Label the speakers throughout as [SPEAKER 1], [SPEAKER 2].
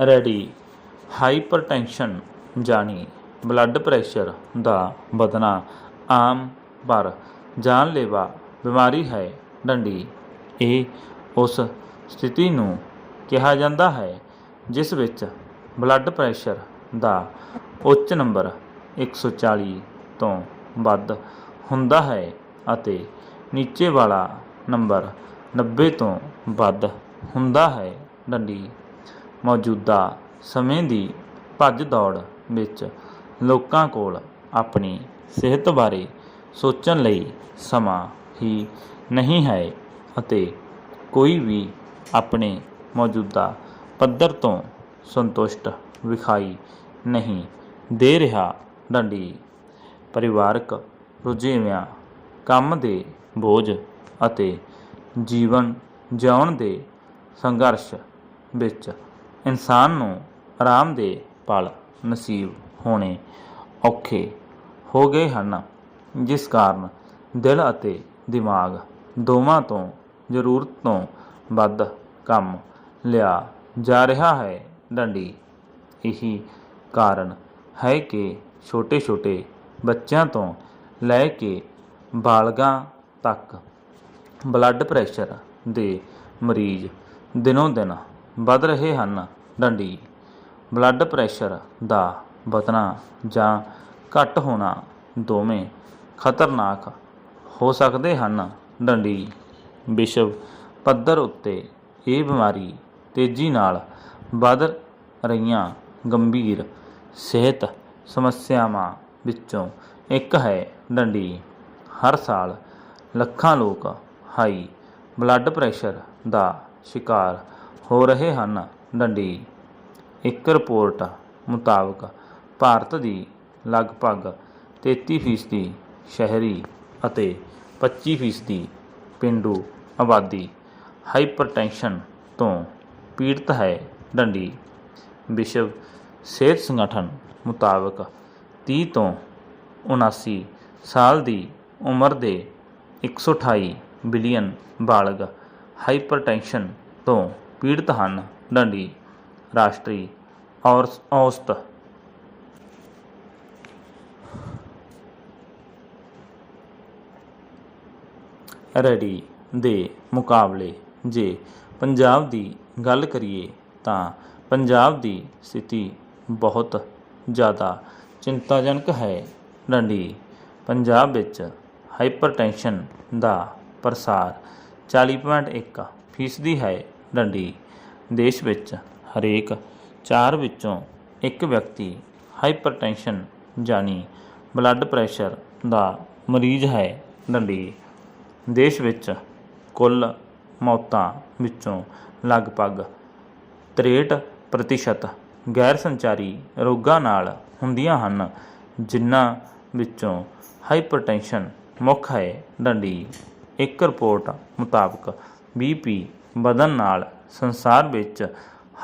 [SPEAKER 1] Ready. Hypertension ਜਾਨੀ blood pressure ਦਾ ਵਧਣਾ ਆਮ ਪਰ ਜਾਨਲੇਵਾ ਬਿਮਾਰੀ ਹੈ ਡੰਡੀ। ਇਹ ਉਸ ਸਥਿਤੀ ਨੂੰ ਕਿਹਾ ਜਾਂਦਾ ਹੈ ਜਿਸ ਵਿੱਚ ਬਲੱਡ ਪ੍ਰੈਸ਼ਰ ਦਾ ਉੱਚ ਨੰਬਰ 140 ਤੋਂ ਵੱਧ ਹੁੰਦਾ ਹੈ ਅਤੇ ਨੀਚੇ ਵਾਲਾ ਨੰਬਰ 90 ਤੋਂ ਵੱਧ ਹੁੰਦਾ ਹੈ ਡੰਡੀ। ਮੌਜੂਦਾ ਸਮੇਂ ਦੀ ਭੱਜ ਦੌੜ ਵਿੱਚ ਲੋਕਾਂ ਕੋਲ ਆਪਣੀ ਸਿਹਤ ਬਾਰੇ ਸੋਚਣ ਲਈ ਸਮਾਂ ਹੀ ਨਹੀਂ ਹੈ ਅਤੇ ਕੋਈ ਵੀ ਆਪਣੇ ਮੌਜੂਦਾ ਪੱਧਰ ਤੋਂ ਸੰਤੁਸ਼ਟ ਵਿਖਾਈ ਨਹੀਂ ਦੇ ਰਿਹਾ। ਡੰਡੀ, ਪਰਿਵਾਰਕ ਰੁਝੇਵਿਆਂ, ਕੰਮ ਦੇ ਬੋਝ ਅਤੇ ਜੀਵਨ ਜਿਉਣ ਦੇ ਸੰਘਰਸ਼ ਵਿੱਚ ਇਨਸਾਨ ਨੂੰ ਆਰਾਮ ਦੇ ਪਲ ਨਸੀਬ ਹੋਣੇ ਔਖੇ ਹੋ ਗਏ ਹਨ, ਜਿਸ ਕਾਰਨ ਦਿਲ ਅਤੇ ਦਿਮਾਗ ਦੋਵਾਂ ਤੋਂ ਜ਼ਰੂਰਤ ਤੋਂ ਵੱਧ ਕੰਮ ਲਿਆ ਜਾ ਰਿਹਾ ਹੈ। ਡੰਡੀ, ਇਹੀ ਕਾਰਨ ਹੈ ਕਿ ਛੋਟੇ ਛੋਟੇ ਬੱਚਿਆਂ ਤੋਂ ਲੈ ਕੇ ਬਾਲਗਾਂ ਤੱਕ ਬਲੱਡ ਪ੍ਰੈਸ਼ਰ ਦੇ ਮਰੀਜ਼ ਦਿਨੋਂ ਦਿਨ ਵੱਧ ਰਹੇ ਹਨ। ਡੰਡੀ ਬਲੱਡ ਪ੍ਰੈਸ਼ਰ ਦਾ ਵਧਣਾ ਜਾਂ ਘੱਟ ਹੋਣਾ ਦੋਵੇਂ ਖਤਰਨਾਕ ਹੋ ਸਕਦੇ ਹਨ। ਡੰਡੀ ਵਿਸ਼ਵ ਪੱਧਰ ਉੱਤੇ ਇਹ ਬਿਮਾਰੀ ਤੇਜ਼ੀ ਨਾਲ ਵੱਧ ਰਹੀਆਂ ਗੰਭੀਰ ਸਿਹਤ ਸਮੱਸਿਆਵਾਂ ਵਿੱਚੋਂ ਇੱਕ ਹੈ। ਡੰਡੀ, ਹਰ ਸਾਲ ਲੱਖਾਂ ਲੋਕ ਹਾਈ ਬਲੱਡ ਪ੍ਰੈਸ਼ਰ ਦਾ ਸ਼ਿਕਾਰ ਹੋ ਰਹੇ ਹਨ। ਡੰਡੀ, ਇੱਕ ਰਿਪੋਰਟ ਮੁਤਾਬਕ ਭਾਰਤ ਦੀ ਲਗਭਗ 33% ਸ਼ਹਿਰੀ ਅਤੇ 25% ਪਿੰਡੂ ਆਬਾਦੀ ਹਾਈਪਰਟੈਂਸ਼ਨ ਤੋਂ ਪੀੜਤ ਹੈ। ਡੰਡੀ, ਵਿਸ਼ਵ ਸਿਹਤ ਸੰਗਠਨ ਮੁਤਾਬਕ 30 ਤੋਂ 79 ਸਾਲ ਦੀ ਉਮਰ ਦੇ 128 ਬਿਲੀਅਨ ਬਾਲਗ ਹਾਈਪਰਟੈਂਸ਼ਨ ਤੋਂ ਪੀੜਤ ਹਨ। ਡੰਡੀ, ਰਾਸ਼ਟਰੀ ਔਰ ਔਸਤ। ਰੈਡੀ ਦੇ ਮੁਕਾਬਲੇ ਜੇ ਪੰਜਾਬ ਦੀ ਗੱਲ ਕਰੀਏ ਤਾਂ ਪੰਜਾਬ ਦੀ ਸਥਿਤੀ ਬਹੁਤ ਜ਼ਿਆਦਾ ਚਿੰਤਾਜਨਕ ਹੈ। ਡੰਡੀ, ਪੰਜਾਬ ਵਿੱਚ ਹਾਈਪਰਟੈਂਸ਼ਨ ਦਾ ਪ੍ਰਸਾਰ 40.1 ਫੀਸਦੀ ਹੈ। ਡੰਡੀ। ਦੇਸ਼ ਵਿੱਚ ਹਰੇਕ ਚਾਰ ਵਿੱਚੋਂ ਇੱਕ ਵਿਅਕਤੀ ਹਾਈਪਰਟੈਂਸ਼ਨ ਜਾਨੀ ਬਲੱਡ ਪ੍ਰੈਸ਼ਰ ਦਾ ਮਰੀਜ਼ ਹੈ ਡੰਡੀ। ਦੇਸ਼ ਵਿੱਚ ਕੁੱਲ ਮੌਤਾਂ ਵਿੱਚੋਂ ਲਗਭਗ 63 ਪ੍ਰਤੀਸ਼ਤ ਗੈਰ ਸੰਚਾਰੀ ਰੋਗਾਂ ਨਾਲ ਹੁੰਦੀਆਂ ਹਨ, ਜਿਨ੍ਹਾਂ ਵਿੱਚੋਂ ਹਾਈਪਰਟੈਂਸ਼ਨ ਮੁੱਖ ਹੈ ਡੰਡੀ। ਇੱਕ ਰਿਪੋਰਟ ਮੁਤਾਬਕ ਬੀਪੀ ਵਧਣ ਨਾਲ ਸੰਸਾਰ ਵਿੱਚ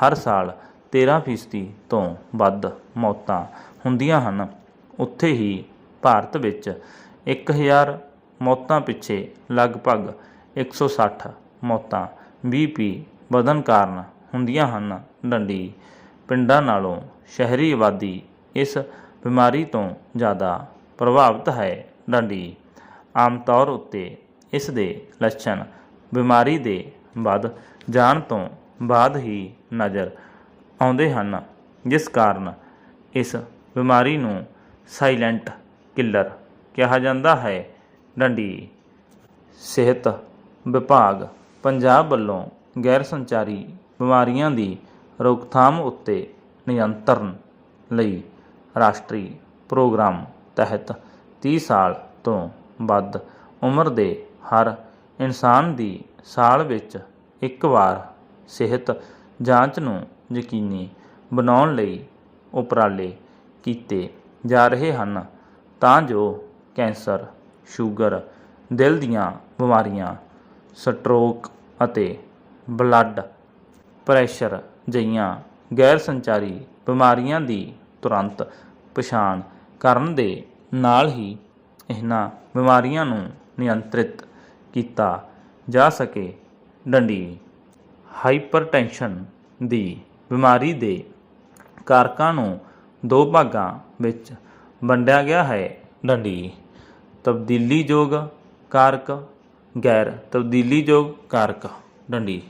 [SPEAKER 1] ਹਰ ਸਾਲ 13% ਤੋਂ ਵੱਧ ਮੌਤਾਂ ਹੁੰਦੀਆਂ ਹਨ। ਉੱਥੇ ਹੀ ਭਾਰਤ ਵਿੱਚ 1000 ਮੌਤਾਂ ਪਿੱਛੇ ਲਗਭਗ 160 ਮੌਤਾਂ ਬੀਪੀ ਵਧਣ ਕਾਰਨ ਹੁੰਦੀਆਂ ਹਨ। ਡੰਡੀ ਪਿੰਡਾਂ ਨਾਲੋਂ ਸ਼ਹਿਰੀ ਆਬਾਦੀ ਇਸ ਬਿਮਾਰੀ ਤੋਂ ਜ਼ਿਆਦਾ ਪ੍ਰਭਾਵਿਤ ਹੈ। ਡੰਡੀ ਆਮ ਤੌਰ ਉੱਤੇ ਇਸ ਦੇ ਲੱਛਣ ਬਿਮਾਰੀ ਦੇ ਵੱਧ ਜਾਣ ਤੋਂ ਬਾਅਦ ਹੀ ਨਜ਼ਰ ਆਉਂਦੇ ਹਨ, ਜਿਸ ਕਾਰਨ ਇਸ ਬਿਮਾਰੀ ਨੂੰ ਸਾਇਲੈਂਟ ਕਿਲਰ ਕਿਹਾ ਜਾਂਦਾ ਹੈ। ਡੰਡੀ, ਸਿਹਤ ਵਿਭਾਗ, ਪੰਜਾਬ ਵੱਲੋਂ ਗੈਰ ਸੰਚਾਰੀ ਬਿਮਾਰੀਆਂ ਦੀ ਰੋਕਥਾਮ ਉੱਤੇ ਨਿਯੰਤਰਣ ਲਈ ਰਾਸ਼ਟਰੀ ਪ੍ਰੋਗਰਾਮ ਤਹਿਤ 30 ਸਾਲ ਤੋਂ ਵੱਧ ਉਮਰ ਦੇ ਹਰ ਇਨਸਾਨ ਦੀ ਸਾਲ ਵਿੱਚ ਇੱਕ ਵਾਰ ਸਿਹਤ ਜਾਂਚ ਨੂੰ ਯਕੀਨੀ ਬਣਾਉਣ ਲਈ ਉਪਰਾਲੇ ਕੀਤੇ ਜਾ ਰਹੇ ਹਨ ਤਾਂ ਜੋ ਕੈਂਸਰ, ਸ਼ੂਗਰ, ਦਿਲ ਦੀਆਂ ਬਿਮਾਰੀਆਂ, ਸਟ੍ਰੋਕ ਅਤੇ ਬਲੱਡ ਪ੍ਰੈਸ਼ਰ ਜਿਹੀਆਂ ਗੈਰ ਸੰਚਾਰੀ ਬਿਮਾਰੀਆਂ ਦੀ ਤੁਰੰਤ ਪਛਾਣ ਕਰਨ ਦੇ ਨਾਲ ਹੀ ਇਹਨਾਂ ਬਿਮਾਰੀਆਂ ਨੂੰ ਨਿਯੰਤਰਿਤ ਕੀਤਾ ਜਾ ਸਕੇ ਡੰਡੀ। ਹਾਈਪਰਟੈਂਸ਼ਨ ਦੀ ਬਿਮਾਰੀ ਦੇ ਕਾਰਕਾਂ ਨੂੰ ਦੋ ਭਾਗਾਂ ਵਿੱਚ ਵੰਡਿਆ ਗਿਆ ਹੈ। ਡੰਡੀ ਤਬਦੀਲੀਯੋਗ ਕਾਰਕ, ਗੈਰ ਤਬਦੀਲੀਯੋਗ ਕਾਰਕ। ਡੰਡੀ